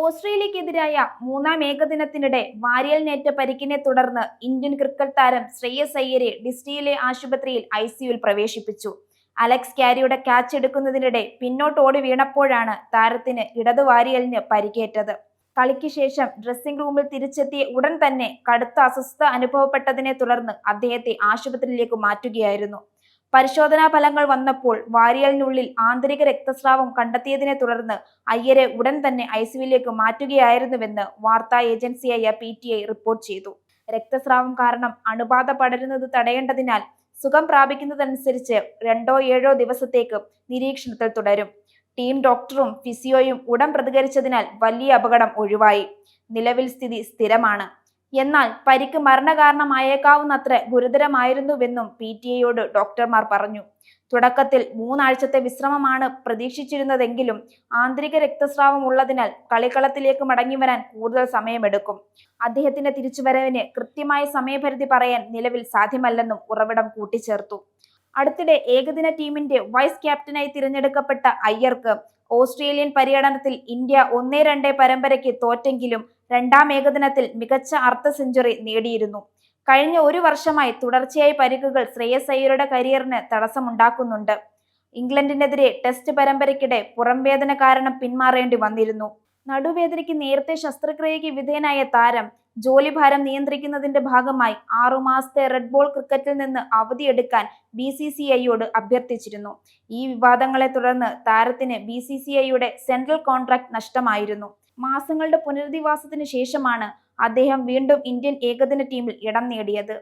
ഓസ്ട്രേലിയക്കെതിരായ മൂന്നാം ഏകദിനത്തിനിടെ വാരിയൽ വാരിയലിനേറ്റ പരിക്കിനെ തുടർന്ന് Indian cricket താരം ശ്രേയസ് അയ്യരെ ഡിസ്റ്റിയിലെ ആശുപത്രിയിൽ ഐ സിയുൽ പ്രവേശിപ്പിച്ചു. അലക്സ് ക്യാരിയുടെ ക്യാച്ച് എടുക്കുന്നതിനിടെ പിന്നോട്ട് ഓടി വീണപ്പോഴാണ് താരത്തിന് ഇടതു വാരിയലിന് പരിക്കേറ്റത്. കളിക്ക് ശേഷം ഡ്രസ്സിംഗ് റൂമിൽ തിരിച്ചെത്തിയ ഉടൻ തന്നെ കടുത്ത അസ്വസ്ഥത അനുഭവപ്പെട്ടതിനെ തുടർന്ന് അദ്ദേഹത്തെ ആശുപത്രിയിലേക്ക് മാറ്റുകയായിരുന്നു. പരിശോധനാ ഫലങ്ങൾ വന്നപ്പോൾ വാരിയലിനുള്ളിൽ ആന്തരിക രക്തസ്രാവം കണ്ടെത്തിയതിനെ തുടർന്ന് അയ്യരെ ഉടൻ തന്നെ ഐസിയുവിലേക്ക് മാറ്റുകയായിരുന്നുവെന്ന് വാർത്താ ഏജൻസിയായ പി റിപ്പോർട്ട് ചെയ്തു. രക്തസ്രാവം കാരണം അണുബാധ പടരുന്നത് തടയേണ്ടതിനാൽ സുഖം പ്രാപിക്കുന്നതനുസരിച്ച് രണ്ടോ ഏഴോ ദിവസത്തേക്ക് നിരീക്ഷണത്തിൽ തുടരും. ടീം ഡോക്ടറും ഫിസിയോയും ഉടൻ പ്രതികരിച്ചതിനാൽ വലിയ അപകടം ഒഴിവായി. നിലവിൽ സ്ഥിതി സ്ഥിരമാണ്. എന്നാൽ പരിക്ക് മരണകാരണമായേക്കാവുന്നത്ര ഗുരുതരമായിരുന്നുവെന്നും പി ടി എയോട് ഡോക്ടർമാർ പറഞ്ഞു. തുടക്കത്തിൽ മൂന്നാഴ്ചത്തെ വിശ്രമമാണ് പ്രതീക്ഷിച്ചിരുന്നതെങ്കിലും ആന്തരിക രക്തസ്രാവം ഉള്ളതിനാൽ കളിക്കളത്തിലേക്ക് മടങ്ങി വരാൻ കൂടുതൽ സമയമെടുക്കും. അദ്ദേഹത്തിന്റെ തിരിച്ചുവരവിന് കൃത്യമായ സമയപരിധി പറയാൻ നിലവിൽ സാധ്യമല്ലെന്നും ഉറവിടം കൂട്ടിച്ചേർത്തു. അടുത്തിടെ ഏകദിന ടീമിന്റെ വൈസ് ക്യാപ്റ്റനായി തിരഞ്ഞെടുക്കപ്പെട്ട അയ്യർക്ക് ഓസ്ട്രേലിയൻ പര്യടനത്തിൽ ഇന്ത്യ ഒന്നേ രണ്ടേ പരമ്പരയ്ക്ക് തോറ്റെങ്കിലും രണ്ടാം ഏകദിനത്തിൽ മികച്ച അർദ്ധ സെഞ്ചുറി നേടിയിരുന്നു. കഴിഞ്ഞ ഒരു വർഷമായി തുടർച്ചയായി പരിക്കുകൾ ശ്രേയസ് അയ്യരുടെ കരിയറിന് തടസ്സമുണ്ടാക്കുന്നുണ്ട്. ഇംഗ്ലണ്ടിനെതിരെ ടെസ്റ്റ് പരമ്പരയ്ക്കിടെ പുറംവേദന കാരണം പിന്മാറേണ്ടി വന്നിരുന്നു. നടുവേദനയ്ക്ക് നേരത്തെ ശസ്ത്രക്രിയയ്ക്ക് വിധേയനായ താരം ജോലിഭാരം നിയന്ത്രിക്കുന്നതിന്റെ ഭാഗമായി ആറുമാസത്തെ റെഡ് ബോൾ ക്രിക്കറ്റിൽ നിന്ന് അവധിയെടുക്കാൻ ബി സി സി ഐയോട് അഭ്യർത്ഥിച്ചിരുന്നു. ഈ വിവാദങ്ങളെ തുടർന്ന് താരത്തിന് ബി സി സി ഐയുടെ സെൻട്രൽ കോൺട്രാക്ട് നഷ്ടമായിരുന്നു. മാസങ്ങളുടെ പുനരധിവാസത്തിന് ശേഷമാണ് അദ്ദേഹം വീണ്ടും ഇന്ത്യൻ ഏകദിന ടീമിൽ ഇടം നേടിയത്.